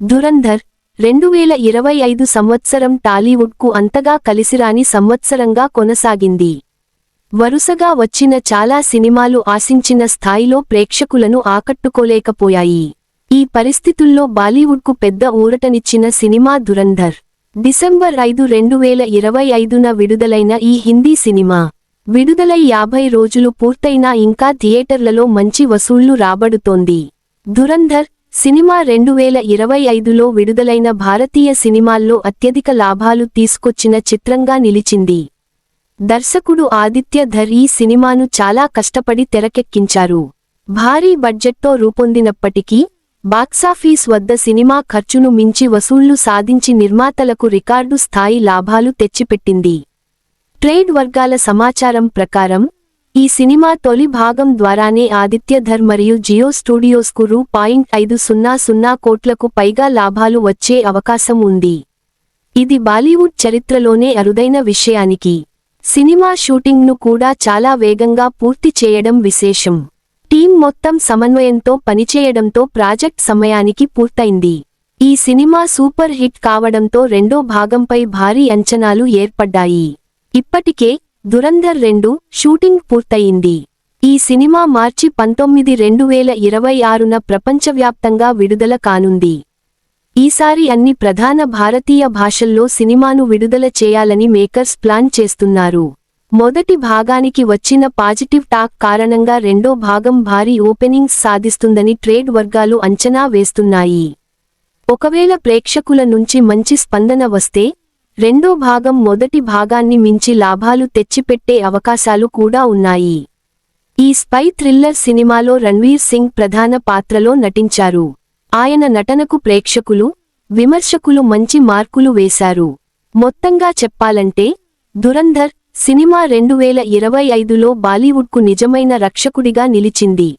ధురంధర్ రెండు వేల ఇరవై ఐదు సంవత్సరం టాలీవుడ్కు అంతగా కలిసిరాని సంవత్సరంగా కొనసాగింది. వరుసగా వచ్చిన చాలా సినిమాలు ఆశించిన స్థాయిలో ప్రేక్షకులను ఆకట్టుకోలేకపోయాయి. ఈ పరిస్థితుల్లో బాలీవుడ్కు పెద్ద ఊరటనిచ్చిన సినిమా ధురంధర్ డిసెంబర్ ఐదు రెండు వేల ఇరవై ఐదున విడుదలైన ఈ హిందీ సినిమా విడుదలై యాభై రోజులు పూర్తయినా ఇంకా థియేటర్లలో మంచి వసూళ్ళు రాబడుతోంది. ధురంధర్ సినిమా రెండు వేల ఇరవై ఐదులో విడుదలైన భారతీయ సినిమాల్లో అత్యధిక లాభాలు తీసుకొచ్చిన చిత్రంగా నిలిచింది. దర్శకుడు ఆదిత్య ధర్ ఈ సినిమాను చాలా కష్టపడి తెరకెక్కించారు. భారీ బడ్జెట్తో రూపొందినప్పటికీ బాక్సాఫీస్ వద్ద సినిమా ఖర్చును మించి వసూళ్ళు సాధించి నిర్మాతలకు రికార్డు స్థాయి లాభాలు తెచ్చిపెట్టింది. ట్రేడ్ వర్గాల సమాచారం ప్రకారం ఈ సినిమా తొలి భాగం ద్వారానే ఆదిత్య ధర్ మరియు జియో స్టూడియోస్కు రూ. పాయింట్ ఐదు సున్నా సున్నా కోట్లకు పైగా లాభాలు వచ్చే అవకాశం ఉంది. ఇది బాలీవుడ్ చరిత్రలోనే అరుదైన విషయానికి. సినిమా షూటింగ్ను కూడా చాలా వేగంగా పూర్తి చేయడం విశేషం. టీం మొత్తం సమన్వయంతో పనిచేయడంతో ప్రాజెక్ట్ సమయానికి పూర్తయింది. ఈ సినిమా సూపర్ హిట్ కావడంతో రెండో భాగంపై భారీ అంచనాలు ఏర్పడ్డాయి. ఇప్పటికే దురంధర్ రెండు షూటింగ్ పూర్తయింది. ఈ సినిమా మార్చి పంతొమ్మిది రెండు వేల ఇరవై ఆరున ప్రపంచవ్యాప్తంగా విడుదల కానుంది. ఈసారి అన్ని ప్రధాన భారతీయ భాషల్లో సినిమాను విడుదల చేయాలని మేకర్స్ ప్లాన్ చేస్తున్నారు. మొదటి భాగానికి వచ్చిన పాజిటివ్ టాక్ కారణంగా రెండో భాగం భారీ ఓపెనింగ్స్ సాధిస్తుందని ట్రేడ్ వర్గాలు అంచనా వేస్తున్నాయి. ఒకవేళ ప్రేక్షకుల నుంచి మంచి స్పందన వస్తే రెండో భాగం మొదటి భాగాన్ని మించి లాభాలు తెచ్చిపెట్టే అవకాశాలు కూడా ఉన్నాయి. ఈ స్పై థ్రిల్లర్ సినిమాలో రణ్వీర్ సింగ్ ప్రధాన పాత్రలో నటించారు. ఆయన నటనకు ప్రేక్షకులు విమర్శకులు మంచి మార్కులు వేశారు. మొత్తంగా చెప్పాలంటే దురంధర్ సినిమా రెండు వేల ఇరవై ఐదులో బాలీవుడ్కు నిజమైన రక్షకుడిగా నిలిచింది.